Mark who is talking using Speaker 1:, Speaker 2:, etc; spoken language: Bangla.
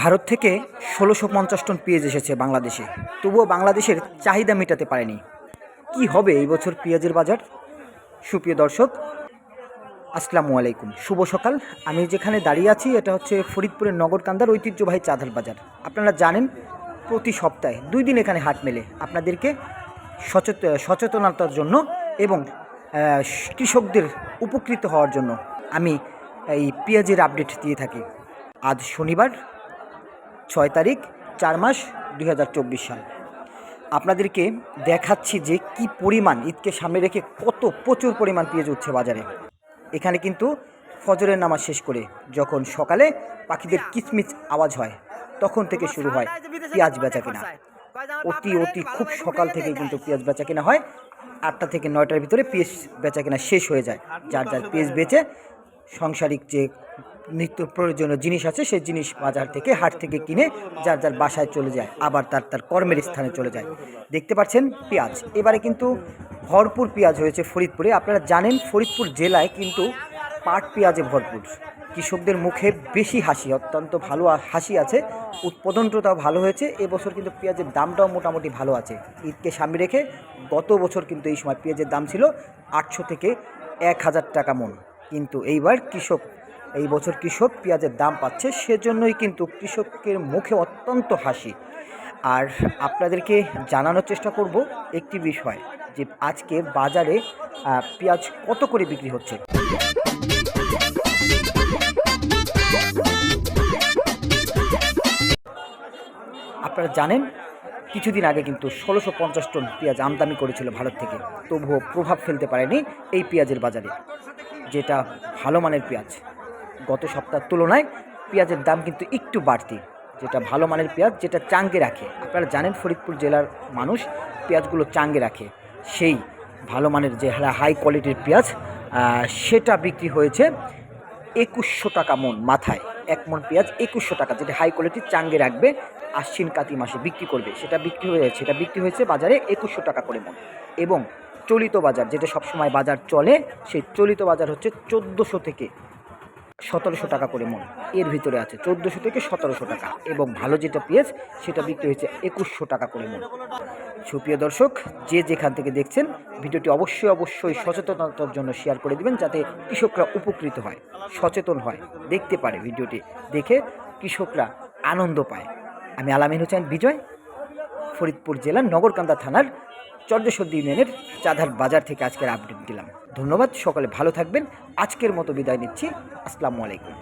Speaker 1: ভারত থেকে ষোলোশো পঞ্চাশ টন পেঁয়াজ এসেছে বাংলাদেশে। তবুও বাংলাদেশের চাহিদা মেটাতে পারেনি। কি হবে এই বছর পেঁয়াজের বাজার? সুপ্রিয় দর্শক, আসসালামু আলাইকুম। শুভ সকাল। আমি যেখানে দাঁড়িয়ে আছি, এটা হচ্ছে ফরিদপুরের নগরকান্দার ঐতিহ্যবাহী চাঁদাল বাজার। আপনারা জানেন, প্রতি সপ্তাহে দুই দিন এখানে হাট মেলে। আপনাদেরকে সচেত, সচেতনতার জন্য এবং কৃষকদের উপকৃত হওয়ার জন্য আমি এই পেঁয়াজের আপডেট দিয়ে থাকি। আজ শনিবার ছয় তারিখ, চার মাস, দুই হাজার চব্বিশ সাল। আপনাদেরকে দেখাচ্ছি যে কি পরিমাণ ঈদকে সামনে রেখে কত প্রচুর পরিমাণ পেঁয়াজ উঠছে বাজারে। এখানে কিন্তু ফজরের নামাজ শেষ করে যখন সকালে পাখিদের কিচমিচ আওয়াজ হয়, তখন থেকে শুরু হয় পেঁয়াজ বেচা কিনা। অতি অতি খুব সকাল থেকে কিন্তু পেঁয়াজ বেচা কেনা হয়। আটটা থেকে নয়টার ভিতরে পেঁয়াজ বেচা কেনা শেষ হয়ে যায়। যার যার পেঁয়াজ বেচে সাংসারিক যে নিত্য প্রয়োজনীয় জিনিস আছে, সেই জিনিস বাজার থেকে, হাট থেকে কিনে যার যার বাসায় চলে যায়, আবার তার তার কর্মের স্থানে চলে যায়। দেখতে পাচ্ছেন পেঁয়াজ। এবারে কিন্তু ভরপুর পেঁয়াজ হয়েছে ফরিদপুরে। আপনারা জানেন ফরিদপুর জেলায় কিন্তু পাট পেঁয়াজে ভরপুর। কৃষকদের মুখে বেশি হাসি, অত্যন্ত ভালো হাসি আছে। উৎপাদনটাও ভালো হয়েছে। এবছর কিন্তু পেঁয়াজের দামটাও মোটামুটি ভালো আছে। ঈদকে সামনে রেখে গত বছর কিন্তু এই সময় পেঁয়াজের দাম ছিল আটশো থেকে এক হাজার টাকা মন। কিন্তু এইবার কৃষক, এই বছর কৃষক পেঁয়াজের দাম পাচ্ছে সেজন্যই কিন্তু কৃষকের মুখে অত্যন্ত হাসি। আর আপনাদেরকে জানানোর চেষ্টা করব একটি বিষয় যে আজকে বাজারে পেঁয়াজ কত করে বিক্রি হচ্ছে? আপনারা জানেন, কিছুদিন আগে কিন্তু ষোলোশো পঞ্চাশ টন পেঁয়াজ আমদানি করেছিল ভারত থেকে। তবুও প্রভাব ফেলতে পারেনি এই পেঁয়াজের বাজারে। যেটা ভালো মানের পেঁয়াজ। গত সপ্তাহের তুলনায় পেঁয়াজের দাম কিন্তু একটু বাড়তি, যেটা ভালো মানের পেঁয়াজ যেটা চাঙ্গে রাখে। আপনারা জানেন ফরিদপুর জেলার মানুষ পেঁয়াজগুলো চাঙ্গে রাখে। সেই ভালো মানের যে হাই কোয়ালিটির পেঁয়াজ সেটা বিক্রি হয়েছে একুশশো টাকা মন মাথায়। এক মন পেঁয়াজ একুশশো টাকা, যেটা হাই কোয়ালিটির চাঙ্গে রাখবে, আশ্বিন কাতি মাসে বিক্রি করবে। সেটা বিক্রি হয়ে, সেটা বিক্রি হয়েছে বাজারে একুশশো টাকা করে মন। এবং চলিত বাজার, যেটা সবসময় বাজার চলে, সেই চলিত বাজার হচ্ছে চোদ্দোশো থেকে সতেরোশো টাকা করে মন। এর ভিতরে আছে চোদ্দোশো থেকে সতেরোশো টাকা এবং ভালো যেটা পেঁয়াজ সেটা বিক্রি হয়েছে একুশশো টাকা করে মন। সুপ্রিয় দর্শক, যে যেখান থেকে দেখছেন, ভিডিওটি অবশ্যই অবশ্যই সচেতনতার জন্য শেয়ার করে দিবেন যাতে কৃষকরা উপকৃত হয়, সচেতন হয়, দেখতে পারে ভিডিওটি, দেখে কৃষকরা আনন্দ পায়। আমি আলামিন হোসেন, বিজয়। ফরিদপুর জেলার নগরকান্দা থানার চর্যসদ্দি ইউনিয়নের চাঁধার বাজার থেকে আজকের আপডেট দিলাম। ধন্যবাদ, সকালে ভালো থাকবেন। আজকের মতো বিদায় নিচ্ছি। আসসালামু আলাইকুম।